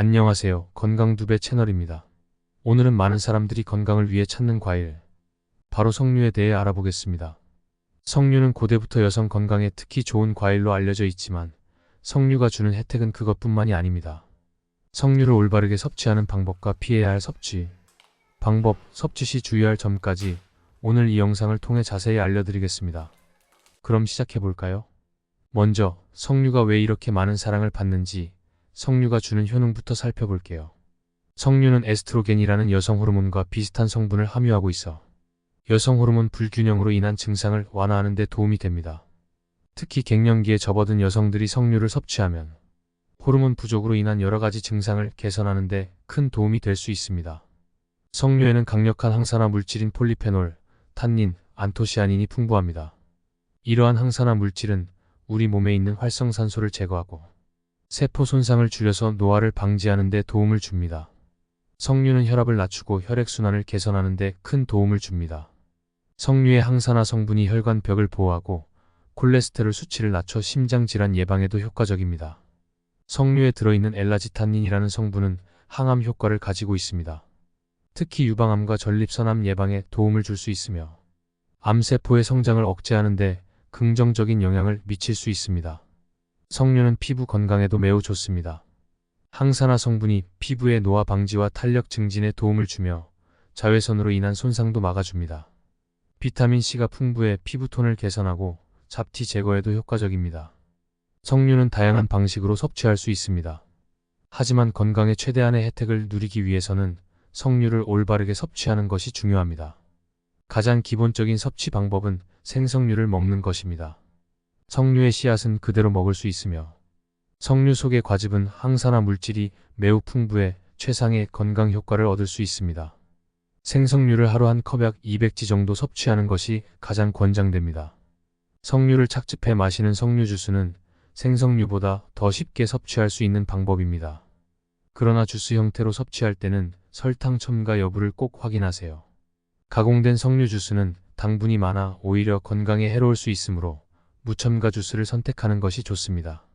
안녕하세요. 건강 두배 채널입니다. 오늘은 많은 사람들이 건강을 위해 찾는 과일, 바로 석류에 대해 알아보겠습니다. 석류는 고대부터 여성 건강에 특히 좋은 과일로 알려져 있지만 석류가 주는 혜택은 그것뿐만이 아닙니다. 석류를 올바르게 섭취하는 방법과 피해야 할 섭취, 방법, 섭취 시 주의할 점까지 오늘 이 영상을 통해 자세히 알려드리겠습니다. 그럼 시작해 볼까요? 먼저 석류가 왜 이렇게 많은 사랑을 받는지 석류가 주는 효능부터 살펴볼게요. 석류는 에스트로겐이라는 여성 호르몬과 비슷한 성분을 함유하고 있어 여성 호르몬 불균형으로 인한 증상을 완화하는 데 도움이 됩니다. 특히 갱년기에 접어든 여성들이 석류를 섭취하면 호르몬 부족으로 인한 여러 가지 증상을 개선하는 데 큰 도움이 될 수 있습니다. 석류에는 강력한 항산화 물질인 폴리페놀, 탄닌, 안토시아닌이 풍부합니다. 이러한 항산화 물질은 우리 몸에 있는 활성산소를 제거하고 세포 손상을 줄여서 노화를 방지하는 데 도움을 줍니다. 석류는 혈압을 낮추고 혈액순환을 개선하는 데 큰 도움을 줍니다. 석류의 항산화 성분이 혈관벽을 보호하고 콜레스테롤 수치를 낮춰 심장질환 예방에도 효과적입니다. 석류에 들어있는 엘라지탄닌이라는 성분은 항암 효과를 가지고 있습니다. 특히 유방암과 전립선암 예방에 도움을 줄 수 있으며 암세포의 성장을 억제하는 데 긍정적인 영향을 미칠 수 있습니다. 석류는 피부 건강에도 매우 좋습니다. 항산화 성분이 피부의 노화 방지와 탄력 증진에 도움을 주며 자외선으로 인한 손상도 막아줍니다. 비타민C가 풍부해 피부톤을 개선하고 잡티 제거에도 효과적입니다. 석류는 다양한 방식으로 섭취할 수 있습니다. 하지만 건강의 최대한의 혜택을 누리기 위해서는 석류를 올바르게 섭취하는 것이 중요합니다. 가장 기본적인 섭취 방법은 생석류를 먹는 것입니다. 석류의 씨앗은 그대로 먹을 수 있으며 석류 속의 과즙은 항산화 물질이 매우 풍부해 최상의 건강 효과를 얻을 수 있습니다. 생석류를 하루 한 컵 약 200지 정도 섭취하는 것이 가장 권장됩니다. 석류를 착즙해 마시는 석류 주스는 생석류보다 더 쉽게 섭취할 수 있는 방법입니다. 그러나 주스 형태로 섭취할 때는 설탕 첨가 여부를 꼭 확인하세요. 가공된 석류 주스는 당분이 많아 오히려 건강에 해로울 수 있으므로 무첨가 주스를 선택하는 것이 좋습니다.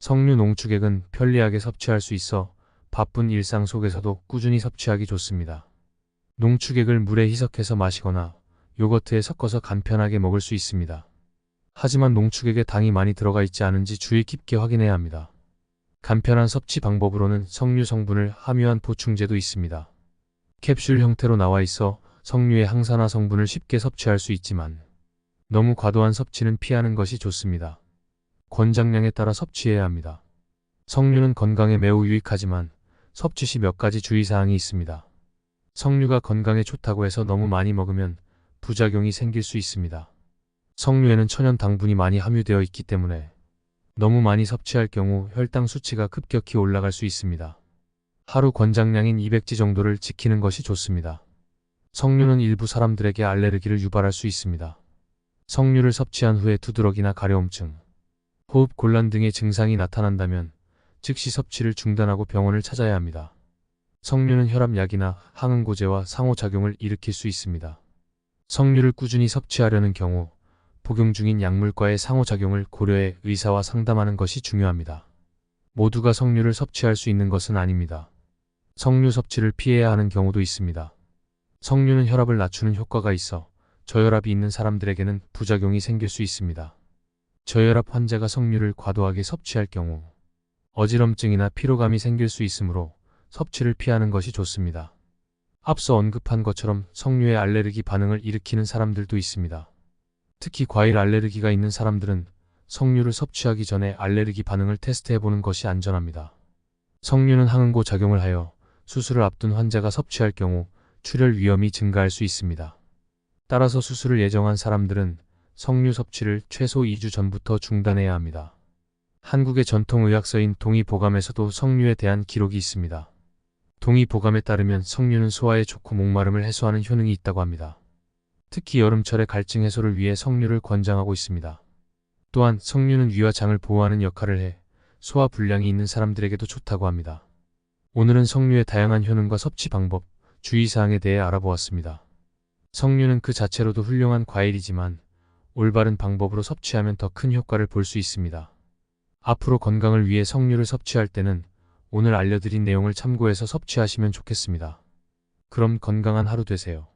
석류 농축액은 편리하게 섭취할 수 있어 바쁜 일상 속에서도 꾸준히 섭취하기 좋습니다. 농축액을 물에 희석해서 마시거나 요거트에 섞어서 간편하게 먹을 수 있습니다. 하지만 농축액에 당이 많이 들어가 있지 않은지 주의 깊게 확인해야 합니다. 간편한 섭취 방법으로는 석류 성분을 함유한 보충제도 있습니다. 캡슐 형태로 나와 있어 석류의 항산화 성분을 쉽게 섭취할 수 있지만 너무 과도한 섭취는 피하는 것이 좋습니다. 권장량에 따라 섭취해야 합니다. 석류는 건강에 매우 유익하지만 섭취 시 몇 가지 주의사항이 있습니다. 석류가 건강에 좋다고 해서 너무 많이 먹으면 부작용이 생길 수 있습니다. 석류에는 천연 당분이 많이 함유되어 있기 때문에 너무 많이 섭취할 경우 혈당 수치가 급격히 올라갈 수 있습니다. 하루 권장량인 200지 정도를 지키는 것이 좋습니다. 석류는 일부 사람들에게 알레르기를 유발할 수 있습니다. 석류를 섭취한 후에 두드러기나 가려움증, 호흡 곤란 등의 증상이 나타난다면 즉시 섭취를 중단하고 병원을 찾아야 합니다. 석류는 혈압약이나 항응고제와 상호작용을 일으킬 수 있습니다. 석류를 꾸준히 섭취하려는 경우 복용 중인 약물과의 상호작용을 고려해 의사와 상담하는 것이 중요합니다. 모두가 석류를 섭취할 수 있는 것은 아닙니다. 석류 섭취를 피해야 하는 경우도 있습니다. 석류는 혈압을 낮추는 효과가 있어 저혈압이 있는 사람들에게는 부작용이 생길 수 있습니다. 저혈압 환자가 석류를 과도하게 섭취할 경우 어지럼증이나 피로감이 생길 수 있으므로 섭취를 피하는 것이 좋습니다. 앞서 언급한 것처럼 석류에 알레르기 반응을 일으키는 사람들도 있습니다. 특히 과일 알레르기가 있는 사람들은 석류를 섭취하기 전에 알레르기 반응을 테스트해보는 것이 안전합니다. 석류는 항응고 작용을 하여 수술을 앞둔 환자가 섭취할 경우 출혈 위험이 증가할 수 있습니다. 따라서 수술을 예정한 사람들은 석류 섭취를 최소 2주 전부터 중단해야 합니다. 한국의 전통의학서인 동의보감에서도 석류에 대한 기록이 있습니다. 동의보감에 따르면 석류는 소화에 좋고 목마름을 해소하는 효능이 있다고 합니다. 특히 여름철의 갈증 해소를 위해 석류를 권장하고 있습니다. 또한 석류는 위와 장을 보호하는 역할을 해 소화 불량이 있는 사람들에게도 좋다고 합니다. 오늘은 석류의 다양한 효능과 섭취 방법, 주의사항에 대해 알아보았습니다. 석류는 그 자체로도 훌륭한 과일이지만 올바른 방법으로 섭취하면 더 큰 효과를 볼 수 있습니다. 앞으로 건강을 위해 석류를 섭취할 때는 오늘 알려드린 내용을 참고해서 섭취하시면 좋겠습니다. 그럼 건강한 하루 되세요.